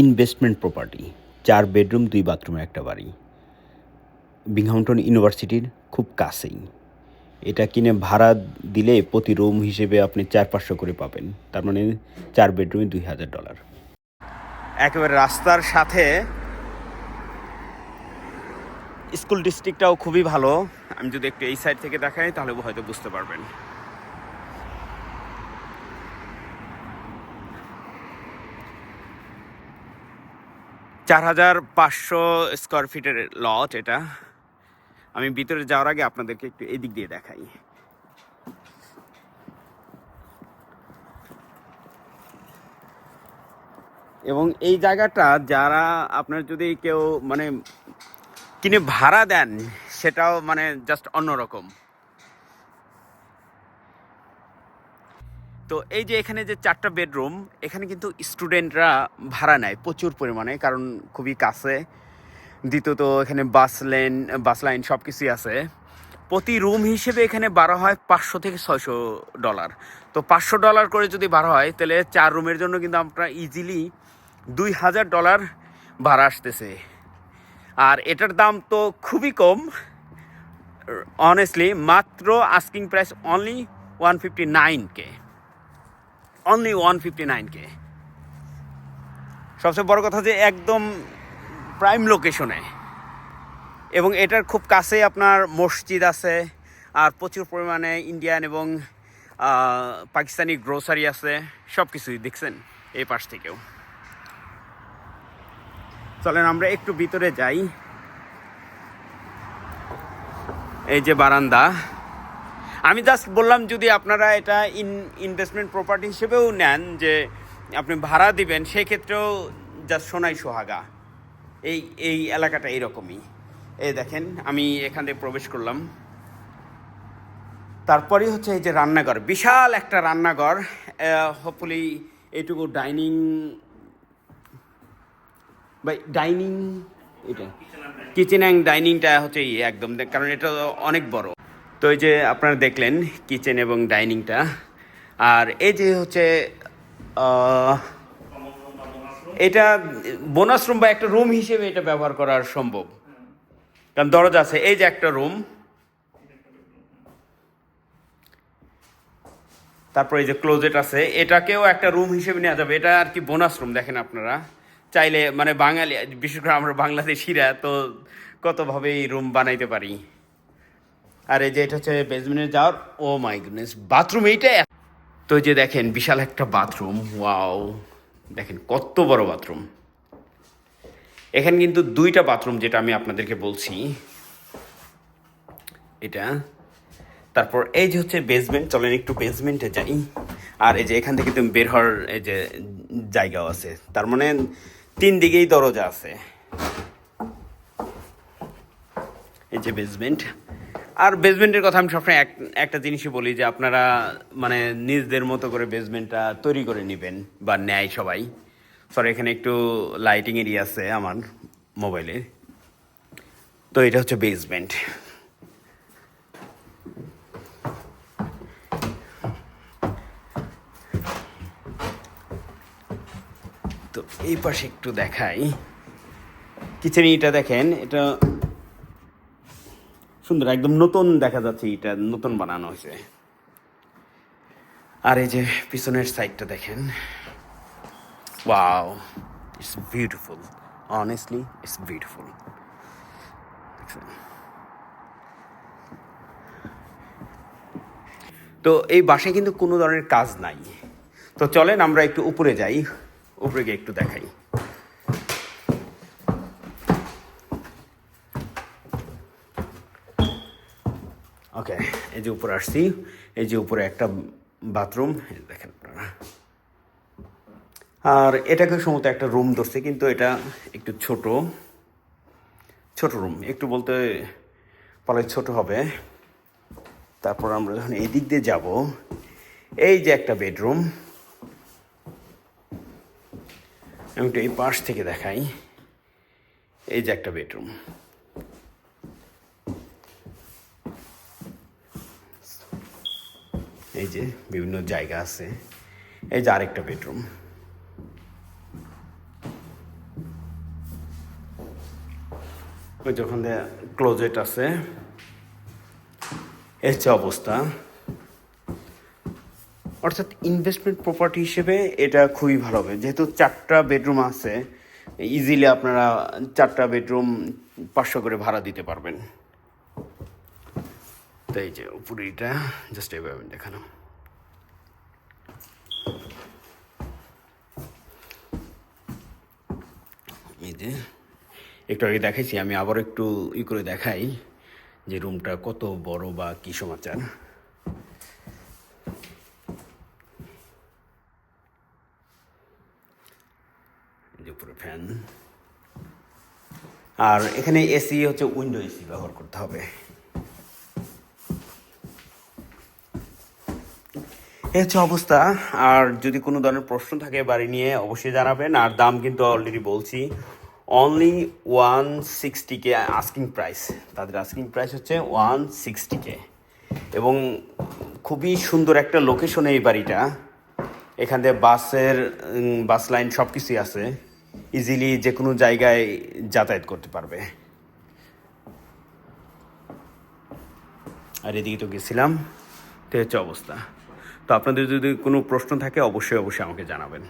Investment property চার bedroom দুই বাথরুমের একটা বাড়ি। বিংহামটন ইউনিভার্সিটির খুব কাছেই। এটা কিনে ভাড়া দিলে প্রতি রুম হিসেবে আপনি চার পাঁচশো করে পাবেন। তার মানে চার বেডরুমে দুই হাজার ডলার একেবারে রাস্তার সাথে স্কুল ডিস্ট্রিক্টটাও খুবই ভালো। আমি যদি একটু এই সাইড থেকে দেখাই, তাহলে হয়তো বুঝতে পারবেন। চার হাজার পাঁচশো স্কোয়ার ফিটের লট এটা। আমি ভিতরে যাওয়ার আগে আপনাদেরকে একটু এদিক দিয়ে দেখাই। এবং এই জায়গাটা যারা আপনার যদি কেউ মানে কিনে ভাড়া দেন, সেটাও মানে জাস্ট অন্যরকম। তো এই যে এখানে যে চারটা বেডরুম, এখানে কিন্তু স্টুডেন্টরা ভাড়া নেয় প্রচুর পরিমাণে, কারণ খুবই কাছে। দ্বিতীয়ত, এখানে বাস লেন, বাস লাইন সব কিছুই আছে। প্রতি রুম হিসেবে এখানে বাড়া হয় পাঁচশো থেকে ছয়শো ডলার। তো পাঁচশো ডলার করে যদি বাড়া হয়, তাহলে চার রুমের জন্য কিন্তু আপনার ইজিলি দুই হাজার ডলার ভাড়া আসতেছে। আর এটার দাম তো খুবই কম। অনেস্টলি মাত্র asking price only one fifty nine K only one fifty nine K সবচেয়ে বড় কথা যে একদম প্রাইম লোকেশনে এবং এটার খুব কাছে আপনার মসজিদ আছে, আর প্রচুর পরিমাণে ইন্ডিয়ান এবং পাকিস্তানি গ্রোসারি আছে সব কিছুই দেখছেন এই পাশ থেকেও। চলেন আমরা একটু ভিতরে যাই। এই যে বারান্দা। আমি জাস্ট বললাম যদি আপনারা এটা ইন ইনভেস্টমেন্ট প্রপার্টি হিসেবেও নেন যে আপনি ভাড়া দিবেন সেই ক্ষেত্রেও জাস্ট সোনাই সোহাগা। এই এই এলাকাটা এইরকমই এই দেখেন, আমি এখান থেকে প্রবেশ করলাম। তারপরেই হচ্ছে এই যে রান্নাঘর। বিশাল একটা রান্নাঘর। হোপফুলি এইটুকু ডাইনিং বা ডাইনিং এটা। কিচেন অ্যান্ড ডাইনিংটা হচ্ছে একদম। কারণ এটা অনেক বড়। তো এই যে আপনারা দেখলেন কিচেন এবং ডাইনিংটা। আর এই যে হচ্ছে এটা বোনাস রুম বা একটা রুম হিসেবে এটা ব্যবহার করার সম্ভব। কারণ দরজা আছে, এই যে একটা রুম। তারপর এই যে ক্লোজেট আছে, এটাকেও একটা রুম হিসেবে নেওয়া যাবে। এটা আর কি বোনাস রুম দেখেন আপনারা। চাইলে মানে বাঙালি, বিশেষ করে আমরা বাংলাদেশিরা তো কতভাবে এই রুম বানাইতে পারি। আর এই যে এটা হচ্ছে বেসমেন্টে যাওয়ার ও মাই গুডনেস, বাথরুম, এইটা তো যে দেখেন, বিশাল একটা বাথরুম, ওয়াও। দেখেন, কত বড় বাথরুম। এখানে কিন্তু দুইটা বাথরুম যেটা আমি আপনাদেরকে বলছি। এটা। তারপর এই যে হচ্ছে বেসমেন্ট চলেন একটু বেসমেন্টে যাই। আর এই যে এখান থেকে তুমি বের হওয়ার এই যে জায়গাও আছে। তার মানে তিন দিকেই দরজা আছে। এই যে বেসমেন্ট আর বেসমেন্টের কথা আমি সবসময় এক, একটা জিনিসই বলি যে আপনারা মানে নিজদের মতো করে বেসমেন্টটা তৈরি করে নেবেন বা নেয় সবাই। সরি এখানে একটু লাইটিং এরিয়া আছে আমার মোবাইলে তো এটা হচ্ছে বেসমেন্ট তো এই পাশে একটু দেখাই। কিচেন এটা দেখেন, এটা সুন্দর, একদম নতুন দেখা যাচ্ছে এটা, নতুন বানানো হয়েছে। আর এই যে পিছনের সাইডটা দেখেন। Wow it's beautiful honestly it's beautiful তো এই বাসায় কিন্তু কোনো ধরনের কাজ নাই। তো চলেন আমরা একটু উপরে যাই, উপরে গিয়ে একটু দেখাই। ওকে এই যে উপরে আসছি, এই যে উপরে একটা বাথরুম দেখেন আপনারা। আর এটাকে সম্ভবত একটা রুম ধরছে, কিন্তু এটা একটু ছোট। ছোট রুম, একটু বলতে পালে ছোট হবে। তারপর আমরা যখন এই দিক দিয়ে যাব, এই যে একটা বেডরুম, আমি একটু এই পাশ থেকে দেখাই, এই যে একটা বেডরুম। এই যে বিভিন্ন জায়গা আছে। এই যে আরেকটা বেডরুম। ওই যখন ক্লোজেট আছে এর যে অবস্থা। অর্থাৎ ইনভেস্টমেন্ট প্রপার্টি হিসেবে এটা খুবই ভালো হবে। যেহেতু চারটা বেডরুম আছে ইজিলি আপনারা চারটা বেডরুম পাঁচশো করে ভাড়া দিতে পারবেন। তাই যে পুরীটা জাস্ট এভাবে দেখানো যে একটু আগে দেখাইছি, আমি আবার একটু ই করে দেখাই যে রুমটা কত বড় বা কি সমাচার। ফ্যান। আর এখানে এসি হচ্ছে উইন্ডো এসি ব্যবহার করতে হবে। এই হচ্ছে অবস্থা। আর যদি কোনো ধরনের প্রশ্ন থাকে বাড়ি নিয়ে, অবশ্যই জানাবেন। আর দাম কিন্তু অলরেডি বলছি। Only one sixty K asking price তাদের আস্কিং প্রাইস হচ্ছে ওয়ান সিক্সটি কে এবং খুবই সুন্দর একটা লোকেশনে এই বাড়িটা। এখান থেকে বাসের বাস লাইন সব কিছুই আছে। ইজিলি যে কোনো জায়গায় যাতায়াত করতে পারবে। আর এদিকে তো গেছিলাম, তো হচ্ছে অবস্থা। তো আপনাদের যদি কোনো প্রশ্ন থাকে, অবশ্যই অবশ্যই আমাকে জানাবেন।